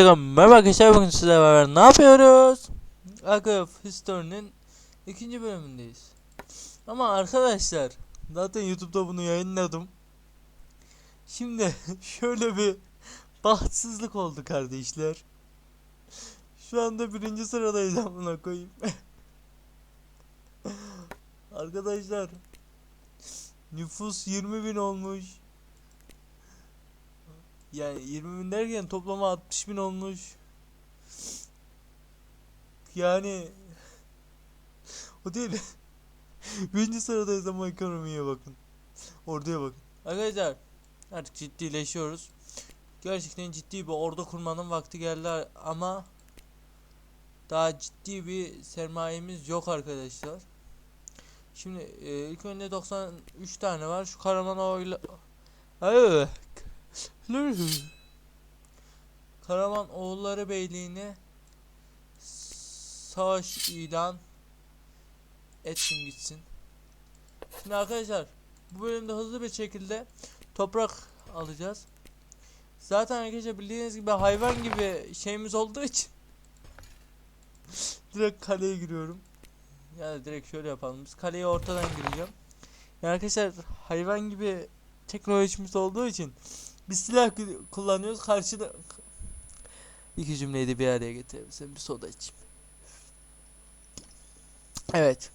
Merhaba arkadaşlar bugün sizlerle beraber ne yapıyoruz? Of History'nin ikinci bölümündeyiz. Ama arkadaşlar zaten YouTube'da bunu yayınladım. Şimdi şöyle bir bahtsızlık oldu kardeşler. Şu anda birinci sıradayız amına koyayım. arkadaşlar nüfus 20 bin olmuş. Yani 20 bin derken toplama 60 bin olmuş. Yani o değil. Birinci sıradayız ama ekonomiye bakın. Orduya bakın. Arkadaşlar artık ciddileşiyoruz. Gerçekten ciddi bir ordu kurmanın vakti geldi ama daha ciddi bir sermayemiz yok arkadaşlar. Şimdi e, ilk önce 93 tane var. Şu Karamanoğlu Evet. Karaman oğulları beyliğine savaş ilan etsin gitsin. Şimdi arkadaşlar bu bölümde hızlı bir şekilde toprak alacağız. Zaten arkadaşlar bildiğiniz gibi hayvan gibi şeyimiz olduğu için direkt kaleye giriyorum. Yani direkt şöyle yapalım. Biz kaleye ortadan gireceğim. Yani arkadaşlar hayvan gibi teknolojimiz olduğu için bir silah kullanıyoruz karşıda iki cümleyi de bir araya getirebilsem bir soda içeyim. Evet.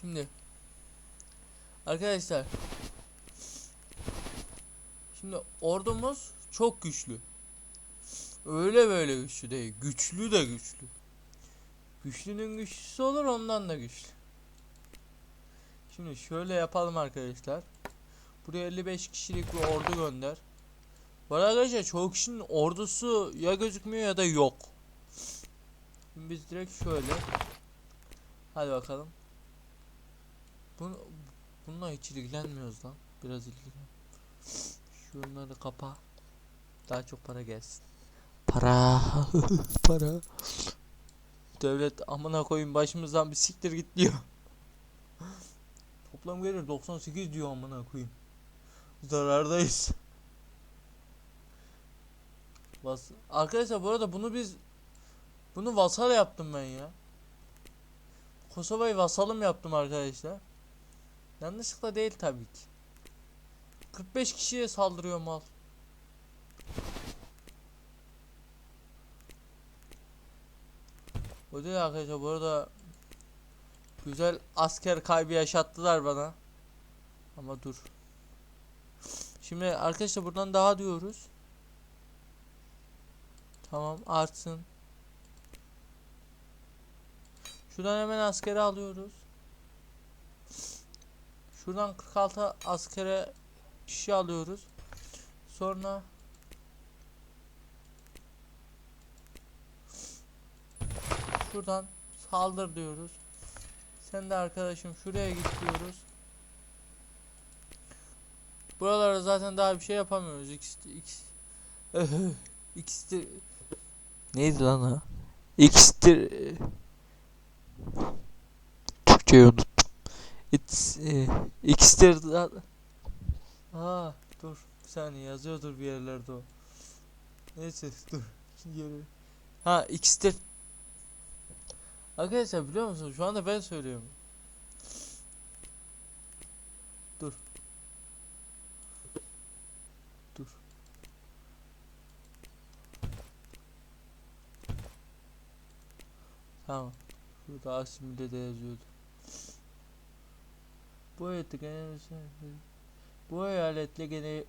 Şimdi arkadaşlar şimdi ordumuz çok güçlü. Öyle böyle güçlü değil. Güçlü de güçlü. Güçlünün güçlüsü olur ondan da güçlü. Şimdi şöyle yapalım arkadaşlar. Buraya 55 kişilik bir ordu gönder. Arada arkadaşlar çoğu kişinin ordusu ya gözükmüyor ya da yok. Şimdi biz direkt şöyle. Hadi bakalım. Bunu, bununla hiç ilgilenmiyoruz lan. Biraz ilgilen. Şunları kapa. Daha çok para gelsin. Para. para. Devlet amına koyun başımızdan bir siktir git diyor. Toplam gelir 98 diyor amına koyayım. Zarardayız. Bas Arkadaşlar bu arada bunu biz bunu vasal yaptım ben ya. Kosova'yı vasalım yaptım arkadaşlar. Yanlışlıkla değil tabii ki. 45 kişiye saldırıyor mal. O değil arkadaşlar bu arada güzel asker kaybı yaşattılar bana. Ama dur. Şimdi arkadaşlar buradan daha diyoruz. Tamam artsın. Şuradan hemen askeri alıyoruz. Şuradan 46 askere kişi alıyoruz. Sonra şuradan saldır diyoruz. Sen de arkadaşım şuraya git diyoruz. Buralarda zaten daha bir şey yapamıyoruz. X X X'tir Neydi lan o? X'tir Türkçeyi unuttum. It's e, X'tir Aa dur bir saniye yazıyordur bir yerlerde o. Neyse dur. Yeri. Ha X'tir Arkadaşlar biliyor musunuz? Şu anda ben söylüyorum. Dur. Dur. Tamam. Burada asimile de yazıyordu. Bu eyalette genel bu eyaletle gene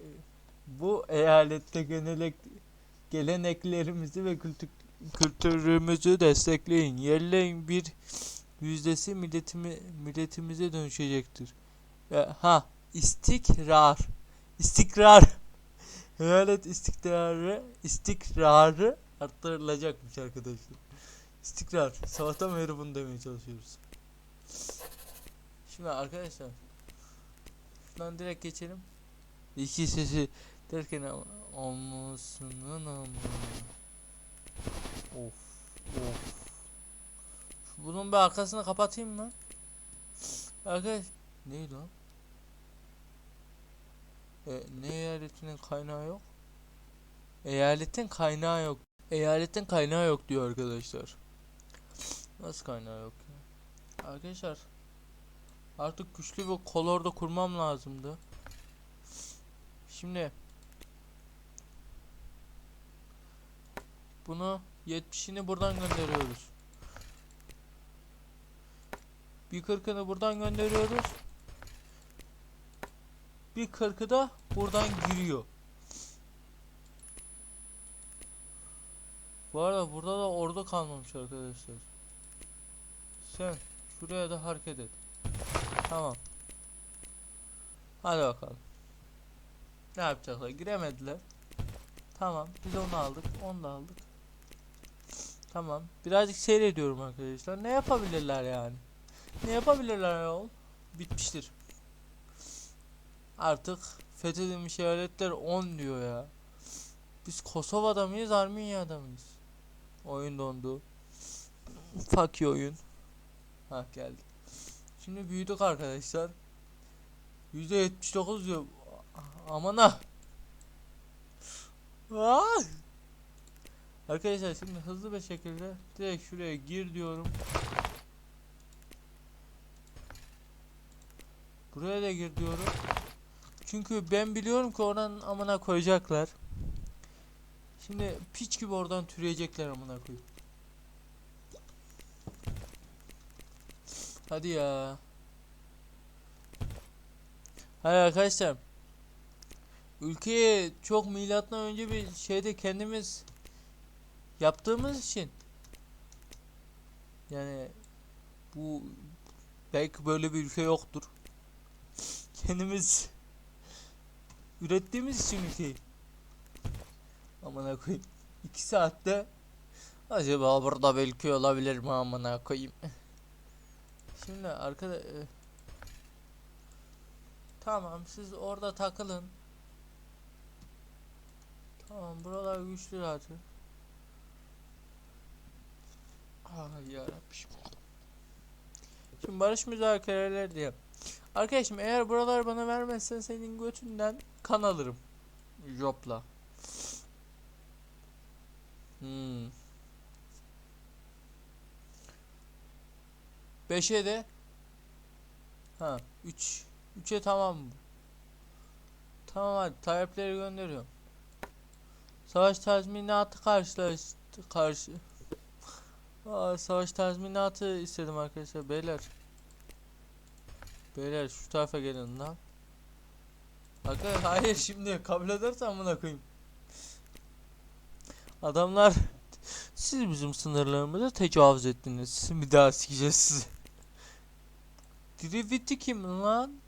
bu eyalette genelek geleneklerimizi ve kültür kültürümüzü destekleyin. Yerlerin bir yüzdesi milletimi milletimize dönüşecektir. Ya, ha istikrar istikrar eyalet istikrarı istikrarı arttırılacakmış arkadaşlar. İstikrar. Sabahtan beri bunu demeye çalışıyoruz. Şimdi arkadaşlar şuradan direkt geçelim. İki sesi derken olmasının ama Of of. Bunun bir arkasını kapatayım mı? Arkadaş neydi lan? E, ne eyaletinin kaynağı yok? Eyaletin kaynağı yok. Eyaletin kaynağı yok diyor arkadaşlar. Nasıl kaynağı yok ya? Arkadaşlar artık güçlü bir kol orada kurmam lazımdı. Şimdi bunu 70'ini buradan gönderiyoruz. Bir kırkını buradan gönderiyoruz. Bir kırkı da buradan giriyor. Bu arada burada da orada kalmamış arkadaşlar. Sen şuraya da hareket et. Tamam. Hadi bakalım. Ne yapacaklar? Giremediler. Tamam. Biz onu aldık. Onu da aldık. Tamam. Birazcık seyrediyorum arkadaşlar. Ne yapabilirler yani? Ne yapabilirler yol? Bitmiştir. Artık fethedilmiş eyaletler 10 diyor ya. Biz Kosova'da mıyız, Armenia'da mıyız? Oyun dondu. Fuck oyun. Ha geldi. Şimdi büyüdük arkadaşlar. %79 diyor. Aman ha. Arkadaşlar şimdi hızlı bir şekilde direkt şuraya gir diyorum. Buraya da gir diyorum. Çünkü ben biliyorum ki oradan amına koyacaklar. Şimdi piç gibi oradan türeyecekler amına koyayım. Hadi ya. Hayır arkadaşlar. Ülkeye çok milattan önce bir şeyde kendimiz yaptığımız için yani bu belki böyle bir ülke yoktur. Kendimiz ürettiğimiz için ülkeyi. Amına koyayım. 2 saatte acaba burada belki olabilir mi amına koyayım. Şimdi arkada e, Tamam siz orada takılın. Tamam buralar güçlü zaten. Ay yarabbim. Şimdi barış müzakereleri diye. Arkadaşım eğer buralar bana vermezsen senin götünden kan alırım. Jopla. Hmm. 5'e de ha 3 3'e tamam? Tamam hadi talepleri gönderiyorum. Savaş tazminatı karşılaş karşı Aa, savaş tazminatı istedim arkadaşlar beyler. Beyler şu tarafa gelin lan. Arkadaşlar hayır şimdi kabul edersen amına koyayım. Adamlar siz bizim sınırlarımıza tecavüz ettiniz. Bir daha sikeceğiz sizi. Driviti kim lan?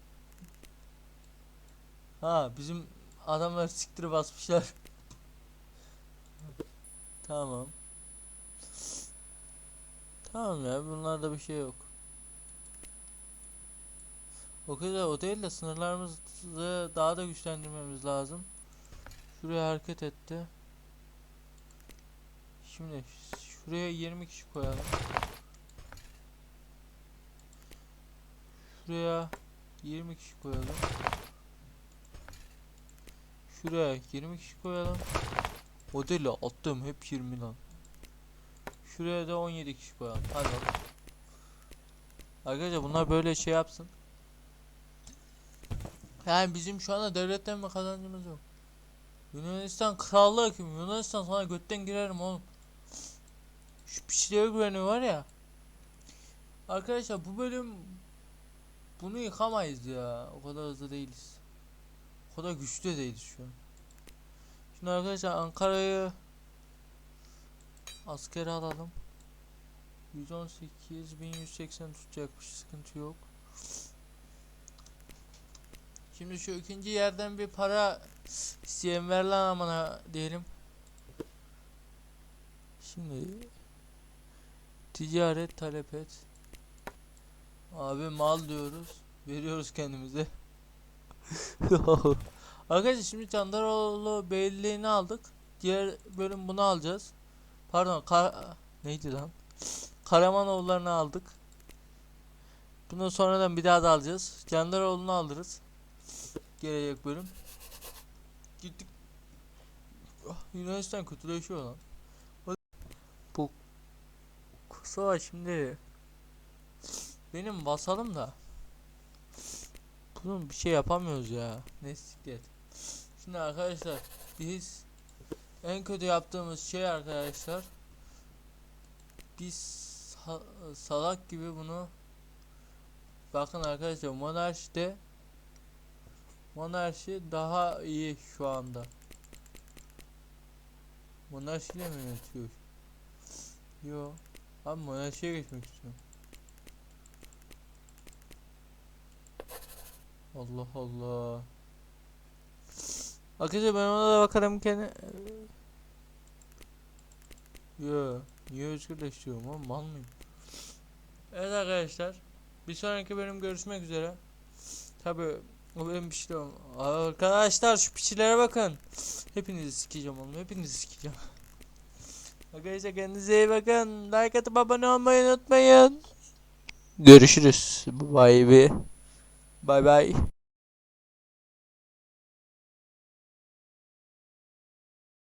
Ha bizim adamlar siktir basmışlar. tamam. Tamam ya bunlarda bir şey yok. O kadar o değil de sınırlarımızı daha da güçlendirmemiz lazım. Şuraya hareket etti. Şimdi şuraya 20 kişi koyalım. Şuraya 20 kişi koyalım. Şuraya 20 kişi koyalım. O değil la, attım hep 20 lan. Şuraya da 17 kişi koyalım. Hadi bakalım. Arkadaşlar bunlar böyle şey yapsın. Yani bizim şu anda devletten bir kazancımız yok. Yunanistan krallığı kim? Yunanistan sana götten girerim oğlum. Şu piçliğe güveni var ya. Arkadaşlar bu bölüm bunu yıkamayız ya. O kadar hızlı değiliz. O kadar güçlü de değiliz şu an. Şimdi arkadaşlar Ankara'yı askere alalım. 118 1180 tutacakmış sıkıntı yok. Şimdi şu ikinci yerden bir para isteyen ver lan amına diyelim. Şimdi ticaret talep et. Abi mal diyoruz. Veriyoruz kendimize. Arkadaşlar şimdi Candaroğlu Beyliğini aldık. Diğer bölüm bunu alacağız. Pardon kar neydi lan? Karamanoğullarını aldık. Bunu sonradan bir daha da alacağız. Candaroğlu'nu alırız. Gelecek bölüm. Gittik. Yunanistan kötüleşiyor lan. Bu Kosova şimdi benim vasalım da bunun bir şey yapamıyoruz ya. Ne siklet. Şimdi arkadaşlar biz en kötü yaptığımız şey arkadaşlar biz sa- salak gibi bunu bakın arkadaşlar monarşide monarşi daha iyi şu anda. Monarşiyle mi yönetiyor? Yo. Abi monarşiye geçmek istiyorum. Allah Allah. Arkadaşlar ben ona da bakarım kendi. Yo. Niye özgürleştiriyorum ama mal mıyım? Evet arkadaşlar. Bir sonraki bölüm görüşmek üzere. Tabi o benim piçlerim. Arkadaşlar şu piçlere bakın. Hepinizi sikeceğim oğlum. Hepinizi sikeceğim. Arkadaşlar kendinize iyi bakın. Like atıp abone olmayı unutmayın. Görüşürüz. Bye bye. Bye bye.